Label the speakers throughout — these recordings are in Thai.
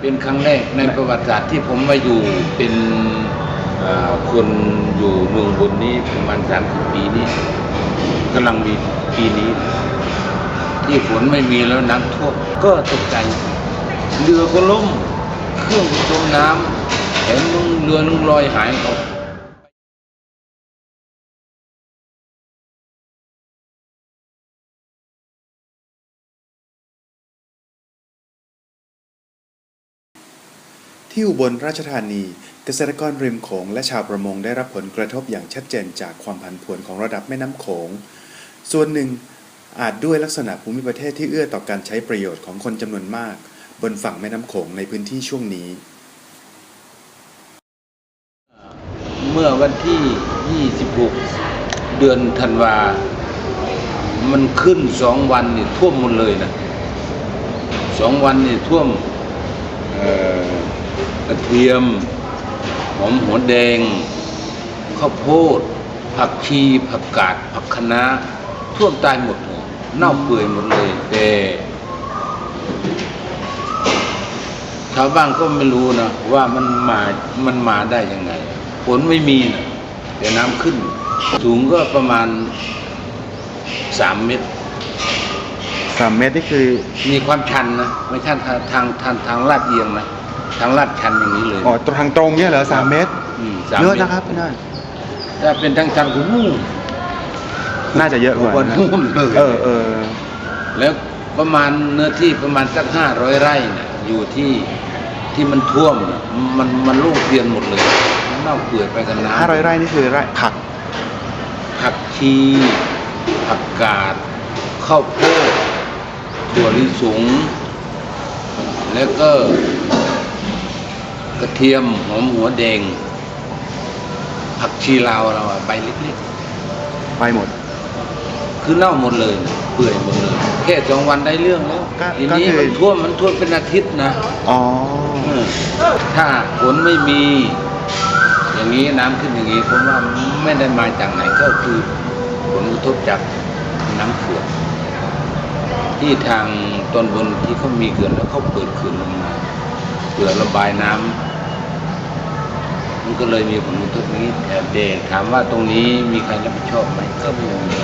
Speaker 1: เป็นครั้งแรกในประวัติศาสตร์ที่ผมมาอยู่เป็นคนอยู่เมืองบนนี้ประมาณสามสิบปีนี้กำลังมีปีนี้ ที่ฝนไม่มีแล้วน้ำท่วมก็ตกใจเรือก็ล่ม เครื่องก็จมน้ำแถมเรือนึงลอยหายออก
Speaker 2: ที่อุบลราชธานี เกษตรกรริมโขงและชาวประมงได้รับผลกระทบอย่างชัดเจนจากความผันผวนของระดับแม่น้ำโขง ส่วนหนึ่งอาจด้วยลักษณะภูมิประเทศที่เอื้อต่อการใช้ประโยชน์ของคนจำนวนมาก บนฝั่งแม่น้ำโขงในพื้นที่ช่วงนี้
Speaker 1: เมื่อวันที่ 26 เดือนธันวา มันขึ้นสองวันนี่ท่วมหมดเลยนะสองวันนี่ท่วมเอ่อ ระเทียม หอมหัวแดง ข้าวโพด ผักชี ผักกาด ผักคะน้าท่วมตายหมดเลยเน่าเปื่อยหมดเลย แต่ชาวบ้านก็ไม่รู้นะว่ามันมา มันมาได้ยังไง ฝนไม่มีนะแต่น้ำขึ้น สูงก็ประมาณสามเมตร
Speaker 2: สามเมตรนี่คือ
Speaker 1: มีความชันนะ ไม่ใช่ทางทางทางทางลาดเอียงนะ ทางลาดชันอย่างนี้เลย
Speaker 2: อ๋อทางตรงเนี่ยเหรอสามเมตร
Speaker 1: มสาม
Speaker 2: เยอะ
Speaker 1: มต
Speaker 2: นะครับพี่น้อย
Speaker 1: ถ้าเป็นทางชันก็วู้
Speaker 2: น่าจะเยอะกว่า
Speaker 1: วัน
Speaker 2: นะ
Speaker 1: นู่นเลย
Speaker 2: เออเออ
Speaker 1: แล้วประมาณเนื้อที่ประมาณสักห้าร้อยไร่เนี่ยอยู่ที่ที่มันท่วมน่ะมันมันลูกเรียนหมดเลยมันเน่าเปื่อยไปกับน้ำ
Speaker 2: ห้าร้อยไร่นี่คือไร่ผัก
Speaker 1: ผักชีผักกาดข้าวโพดถั่วลิสงแล้วก็ กระเทียมหอมหัวแดง ผักชีลาวเราอะใบเล็ก
Speaker 2: ไปหมด
Speaker 1: ๆ คือเน่าหมดเลยนะเปื่อยหมดเลย แค่สองวันได้เรื่องแล้ว
Speaker 2: ก็
Speaker 1: ที
Speaker 2: ก็
Speaker 1: นี้
Speaker 2: คือ
Speaker 1: มันท่วมมันท่วมเป็นอาทิตย์นะ
Speaker 2: อ๋อ
Speaker 1: เออถ้าฝนไม่มี อย่างนี้น้ำขึ้นอย่างนี้ผมว่าไม่ได้มาจากไหนก็คือผลกระทบจากน้ำเขื่อนที่ทางตอนบนที่เขามีเขื่อนแล้วเขาเปิดเขื่อนลงมาเพื่อระบายน้ำ มันก็เลยมีผลกระทบนี้แต่เดถามว่าตรงนี้มีใครรับผิดชอบไหมก็ไม่มี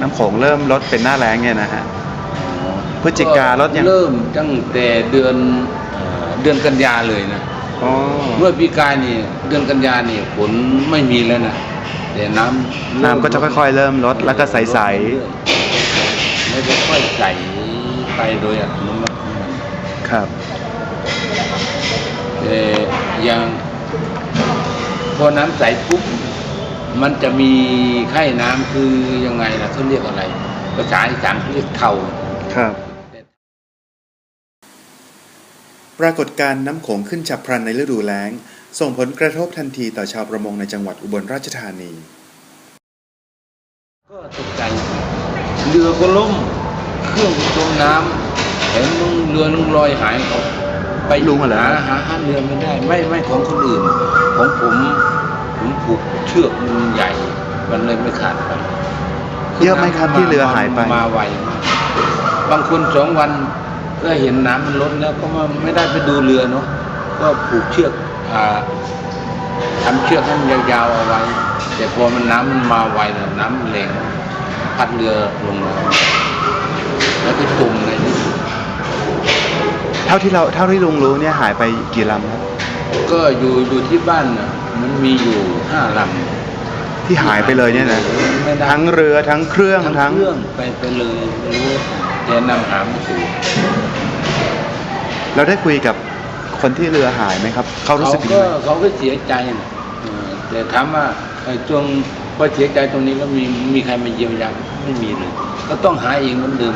Speaker 2: น้ำโขงเริ่มลดเป็นหน้าแล้งเนี่ยนะฮะ พฤศจิกาลดยัง
Speaker 1: เริ่มตั้งแต่เดือนเอ่อเดือนกันยาเลยนะ
Speaker 2: อ๋อ
Speaker 1: เมื่อปีกายนี่เดือนกันยานี่ฝนไม่มีแล้วนะแต่น้ำ
Speaker 2: น้ำก็จะค่อยๆ เริ่มลดแล้วก็ใส
Speaker 1: ๆแล้วก็ค่อยใสไปโดยอัตโนมัติของมัน
Speaker 2: ๆครับ
Speaker 1: แต่อย่าง พอน้ำใสปุ๊บมันจะมีไข้น้ำคือยังไงนะเขาเรียกอะไร ภาษาอีสานเขาเรียกเทา
Speaker 2: ครับ ปรากฏการณ์น้ำโขงขึ้นฉับพลันในฤดูแล้ง ส่งผลกระทบทันทีต่อชาวประมงในจังหวัดอุบลราชธานี
Speaker 1: ก็ตกใจเรือก็ล่ม เครื่องก็จมน้ำแถมนึงเรือนึงลอยหายออก ไป
Speaker 2: ลุงเหรอ
Speaker 1: หาหาหาเรือไม่ได้ ไม่ไม่ของคนอื่น ของผมผมผูกเชือกมันใหญ่ มันเลยไม่ขาดไป
Speaker 2: เยอะไหมครับที่เรือหายไป
Speaker 1: มาไวมากบางคนสองวันก็เห็นน้ำมันลดแล้วก็มาไม่ได้ไปดูเรือเนาะก็ผูกเชือกอ่าทำเชือกให้มันยาวๆเอาไว้ แต่พอมันน้ำมันมาไวแล้วน้ำมันแรงพัดเรือลงมาแล้วก็จมในที่สุด
Speaker 2: เท่าที่เราเท่าที่ลุงรู้เนี่ยหายไปกี่ลำครับ
Speaker 1: ก็อยู่อยู่ที่บ้านน่ะมันมีอยู่ห้าลำ
Speaker 2: ที่หายไปเลยเนี่ยนะ
Speaker 1: ไม่ได้
Speaker 2: ทั้งเรือทั้งเครื่อง
Speaker 1: ทั้ง
Speaker 2: ทั้ง
Speaker 1: เครื่องไปไปเลยไม่รู้แต่นำหาไม่ถูก
Speaker 2: เราได้คุยกับคนที่เรือหายไหมครับ เขารู้สึกยัง
Speaker 1: ก็
Speaker 2: ไง
Speaker 1: เขาก็เสียใจนะเออแต่ถามว่าไอ้ช่วงพอเสียใจตรงนี้แล้วมีมีใครมาเยียวยาไม่มีเลย ก็ต้องหาเองเหมือนเดิม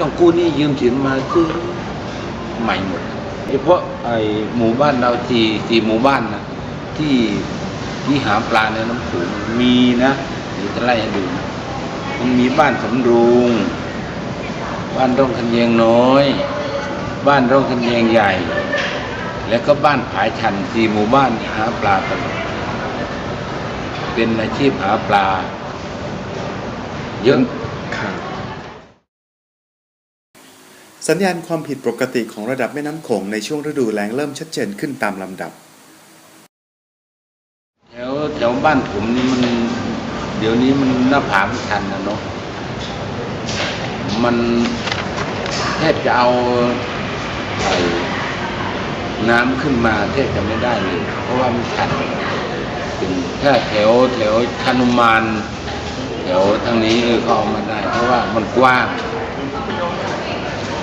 Speaker 1: ต้องกู้หนี้ยืมสินมาซื้อ ใหม่หมดเฉพาะไอ้หมู่บ้านเราสี่สี่หมู่บ้านนะที่ที่หาปลาในน้ำโขงมีนะเดี๋ยวจะไล่ให้ดูนะมันมีบ้านสำรูงบ้านร่องคันแยงน้อย บ้านร่องคันแยงใหญ่ แล้วก็บ้านผายชันสี่หมู่บ้านหาปลาตลอดเป็นอาชีพหาปลา เยอะ
Speaker 2: ครับ สัญญาณความผิดปกติของระดับแม่น้ำโขงในช่วงฤดูแล้งเริ่มชัดเจนขึ้นตามลำดับ
Speaker 1: แถวแถวบ้านผมนี่มันเดี๋ยวนี้มันหน้าผาไม่ทันนะเนาะมันแทบจะเอาไอ้น้ำขึ้นมาแทบจะไม่ได้เลย เพราะว่ามันชันเป็นถ้าแถวแถวชนุมานแถวทางนี้เออเขาเอามาได้ เพราะว่ามันกว้าง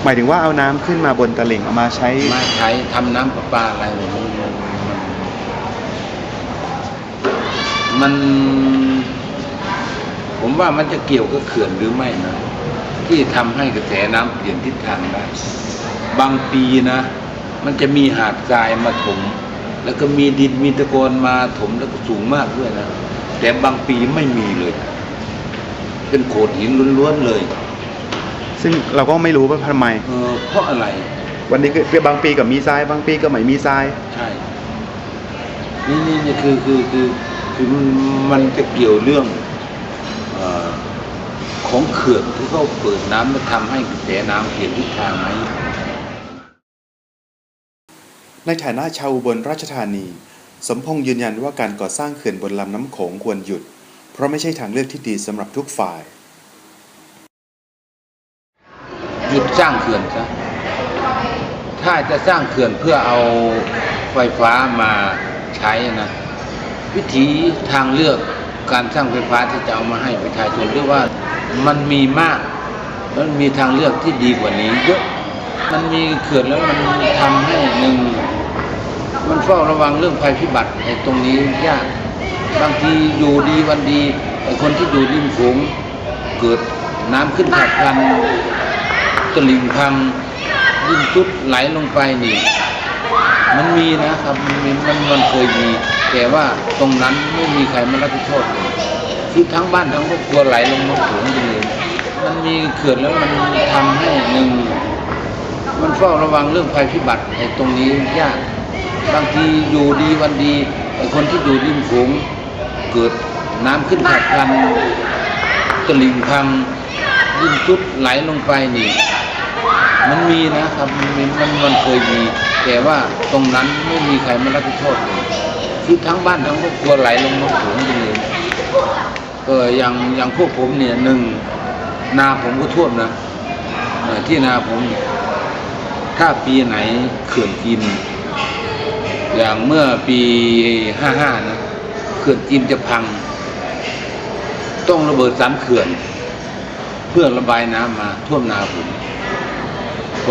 Speaker 1: า
Speaker 2: ยถึงว่าเอาน้ำขึ้นมาบนตลิ่งเอามาใช้
Speaker 1: มาใช้ทำน้ำประปาอะไรมันมันมัน ผมว่ามันจะเกี่ยวกับเขื่อนหรือไม่นะที่ทำให้กระแสน้ำเปลี่ยนทิศทางได้ บางปีนะ มันจะมีหาดทรายมาถม แล้วก็มีดินมีตะกอนมาถมแล้วก็สูงมากด้วยนะ แต่บางปีไม่มีเลย เป็นโขดหินล้วนๆเลย
Speaker 2: ซึ่งเราก็ไม่รู้ว่าทำไม
Speaker 1: เออเพราะอะไร
Speaker 2: วันนี้ก็บางปีก็มีทรายบางปีก็ไม่มีทราย
Speaker 1: ใช่ นี่นี่นี่คือคือคือคือมันมันจะเกี่ยวเรื่องเออของเขื่อนที่เขาเปิดน้ำมาทำให้กระแสน้ำเปลี่ยนทิศทางไหม
Speaker 2: ในฐานะชาวอุบลราชธานี สมพงษ์ยืนยันว่าการก่อสร้างเขื่อนบนลำน้ำโขงควรหยุด เพราะไม่ใช่ทางเลือกที่ดีสำหรับทุกฝ่าย
Speaker 1: สร้างเขื่อนซะถ้าจะสร้างเขื่อนเพื่อเอาไฟฟ้ามาใช้นะวิธีทางเลือกการสร้างไฟฟ้าที่จะเอามาให้ประชาชนเรียกว่ามันมีมากมันมีทางเลือกที่ดีกว่านี้เยอะมันมีเขื่อนแล้วมันทำให้หนึ่งมันเฝ้าระวังเรื่องภัยพิบัติไอ้ตรงนี้ยากบางทีอยู่ดีวันดีไอ้คนที่อยู่ริมโขงเกิดน้ำขึ้นฉับพลัน ตลิ่งพังยิ่งซุดไหลลงไปนี่ มันมีนะครับ มันมีมันมันเคยมีแต่ว่าตรงนั้นไม่มีใครมารับผิดชอบเลยคือทั้งบ้านทั้งครอบครัวไหลลงมาถึงเลยมันมีเขื่อนแล้วมันทำให้หนึ่งมันเฝ้าระวังเรื่องภัยพิบัติไอ้ตรงนี้ยากบางทีอยู่ดีวันดีไอ้คนที่อยู่ริมโขงเกิดน้ำขึ้นฉับพลันตลิ่งพังยิ่งซุดไหลลงไปนี่ มันมีนะครับมันมีมันมันเคยมีแต่ว่าตรงนั้นไม่มีใครมารับผิดชอบเลยคือทั้งบ้านทั้งครอบครัวไหลลงมาถึงไปเลยเอออย่างอย่างพวกผมเนี่ยหนึ่งนาผมก็ท่วมนะที่นาผมถ้าปีไหนเขื่อนกินอย่างเมื่อปีห้าห้านะเขื่อนจีนจะพัง ต้องระเบิดสามเขื่อน เพื่อระบายน้ำมาท่วมนาผม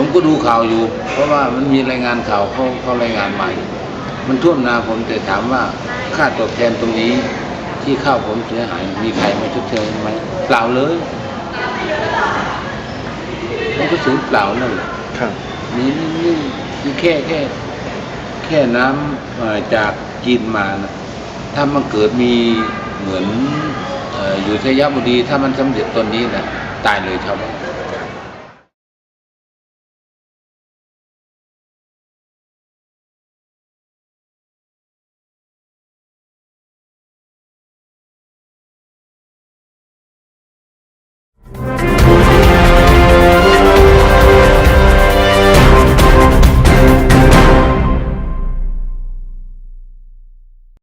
Speaker 1: ผมก็ดูข่าวอยู่ เพราะว่ามันมีรายงานข่าวเขาเขารายงานมาอยู่มันท่วมนาผมแต่ถามว่าค่าตอบแทนตรงนี้ ที่ข้าวผมเสียหายมีใครมาชดเชยไหมเปล่าเลยมันก็สูญเปล่านั่นแหละ
Speaker 2: ครับ
Speaker 1: นี่นี่นี่นี่แค่แค่แค่น้ำเอ่อจากจีนมานะถ้ามันเกิดมีเหมือนเอออยู่ชัยบุรีถ้ามันสำเร็จตอนนี้นะตายเลยชาวบ้าน